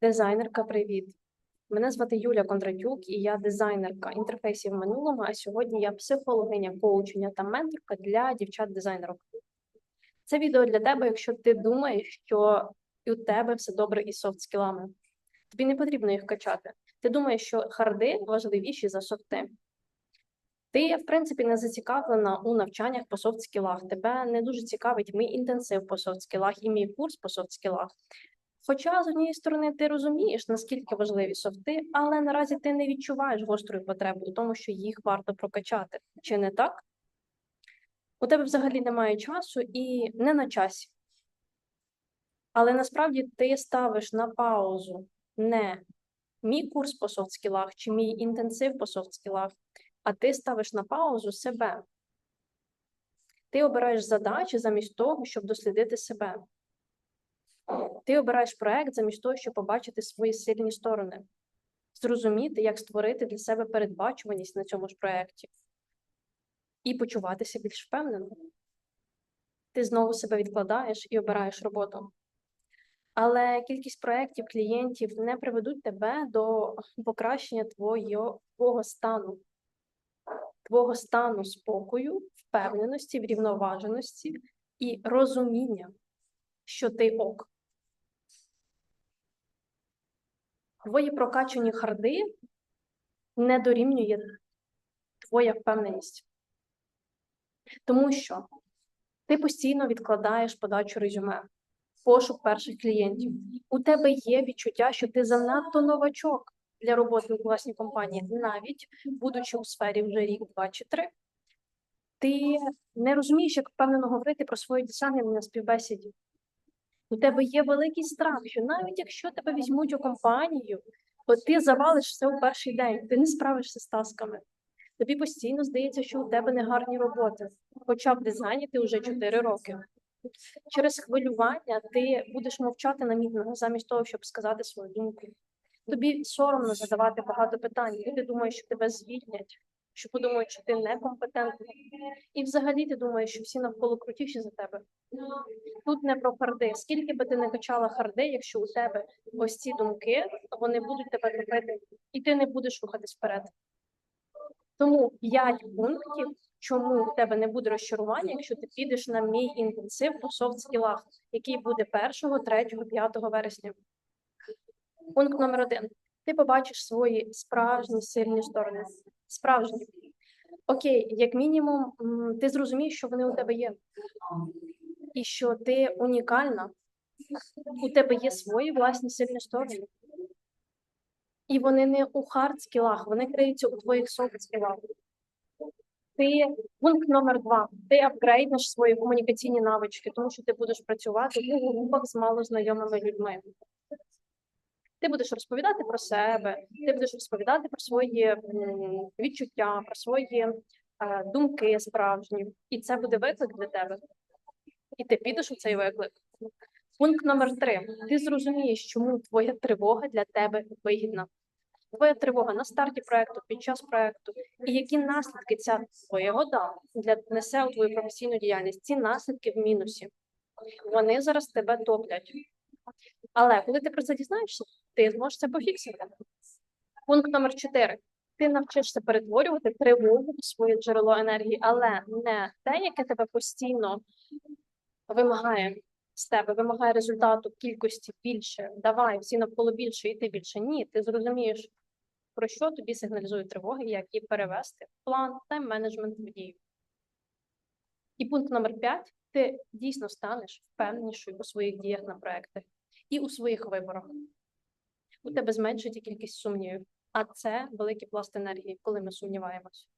Дизайнерка, привіт. Мене звати Юля Кондратюк, і я дизайнерка інтерфейсів в минулому. А сьогодні я психологиня коучення та менторка для дівчат-дизайнерок. Це відео для тебе, якщо ти думаєш, що у тебе все добре із софт-скілами. Тобі не потрібно їх качати. Ти думаєш, що харди важливіші за софти. Ти, в принципі, не зацікавлена у навчаннях по софт-скілах. Тебе не дуже цікавить мій інтенсив по софт-скілах і мій курс по софт-скілах. Хоча, з однієї сторони, ти розумієш, наскільки важливі софти, але наразі ти не відчуваєш гострої потреби у тому, що їх варто прокачати. Чи не так? У тебе взагалі немає часу і не на часі. Але насправді ти ставиш на паузу не мій курс по софт-скілах чи мій інтенсив по софт-скілах, а ти ставиш на паузу себе. Ти обираєш задачі замість того, щоб дослідити себе. Ти обираєш проект замість того, щоб побачити свої сильні сторони, зрозуміти, як створити для себе передбачуваність на цьому ж проєкті і почуватися більш впевнено. Ти знову себе відкладаєш і обираєш роботу. Але кількість проєктів, клієнтів не приведуть тебе до покращення твого, твого стану, твого стану спокою, впевненості, врівноваженості і розуміння, що ти ок. Твої прокачані харди не дорівнює твоя впевненість. Тому що ти постійно відкладаєш подачу резюме, пошук перших клієнтів. У тебе є відчуття, що ти занадто новачок для роботи у власній компанії, навіть будучи у сфері вже рік, два чи три. Ти не розумієш, як впевнено говорити про свої досягнення на співбесіді. У тебе є великий страх, що навіть якщо тебе візьмуть у компанію, то ти завалиш все у перший день, ти не справишся з тасками. Тобі постійно здається, що у тебе не гарні роботи, хоча в дизайні ти вже 4 роки. Через хвилювання ти будеш мовчати на мітингах замість того, щоб сказати свою думку. Тобі соромно задавати багато питань. Люди думають, що тебе звільнять, що подумають, що ти некомпетентний. І взагалі ти думаєш, що всі навколо крутіші за тебе. Тут не про харди. Скільки би ти не качала харди, якщо у тебе ось ці думки, вони будуть тебе топити, і ти не будеш рухатись вперед. Тому 5 пунктів, чому у тебе не буде розчарування, якщо ти підеш на мій інтенсив по софт-скілах, який буде 1, 3, 5 вересня. Пункт номер один. Ти побачиш свої справжні сильні сторони. Справжні. Окей, як мінімум, ти зрозумієш, що вони у тебе є, і що ти унікальна. У тебе є свої власні сильні сторони. І вони не у хард-скілах, вони криються у твоїх софт-скілах. Ти пункт номер два. Ти апгрейднеш свої комунікаційні навички, тому що ти будеш працювати у групах з малознайомими людьми. Ти будеш розповідати про себе, ти будеш розповідати про свої відчуття, про свої е, думки справжні, і це буде виклик для тебе. І ти підеш у цей виклик. Пункт номер три. Ти зрозумієш, чому твоя тривога для тебе вигідна. Твоя тривога на старті проекту, під час проекту, і які наслідки ця твоя года для несе у твою професійну діяльність. Ці наслідки в мінусі. Вони зараз тебе топлять. Але коли ти про це дізнаєшся, ти зможеш це пофіксити. Пункт номер 4. Ти навчишся перетворювати тривогу в своє джерело енергії, але не те, яке тебе постійно вимагає з тебе, вимагає результату кількості більше. Давай, всі навколо більше, і ти більше. Ні, ти зрозумієш, про що тобі сигналізують тривоги, як її перевести в план, тайм-менеджмент в дію. І пункт номер 5. Ти дійсно станеш впевненішою у своїх діях на проектах і у своїх виборах. У тебе зменшить кількість сумнівів, а це великий пласт енергії, коли ми сумніваємось.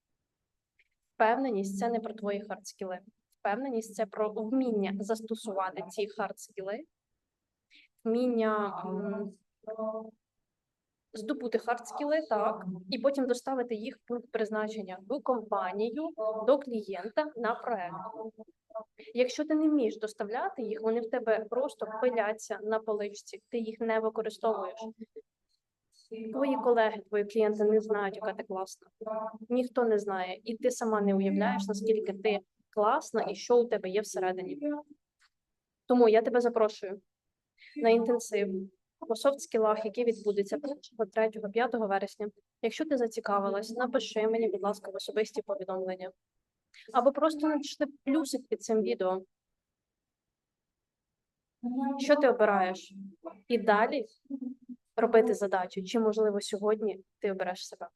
Впевненість це не про твої хардскіли. Впевненість це про вміння застосувати ці хардскіли, вміння здобути хардскіли, так, і потім доставити їх в пункт призначення в компанію до клієнта на проект. Якщо ти не вмієш доставляти їх, вони в тебе просто пиляться на поличці, ти їх не використовуєш. Твої колеги, твої клієнти не знають, яка ти класна. Ніхто не знає, і ти сама не уявляєш, наскільки ти класна і що у тебе є всередині. Тому я тебе запрошую на інтенсив по софт-скілах, які відбудуться 1, 3, 5 вересня. Якщо ти зацікавилась, напиши мені, будь ласка, в особисті повідомлення. Або просто напиши плюсик під цим відео. Що ти обираєш? І далі робити задачу, чи можливо сьогодні ти обереш себе.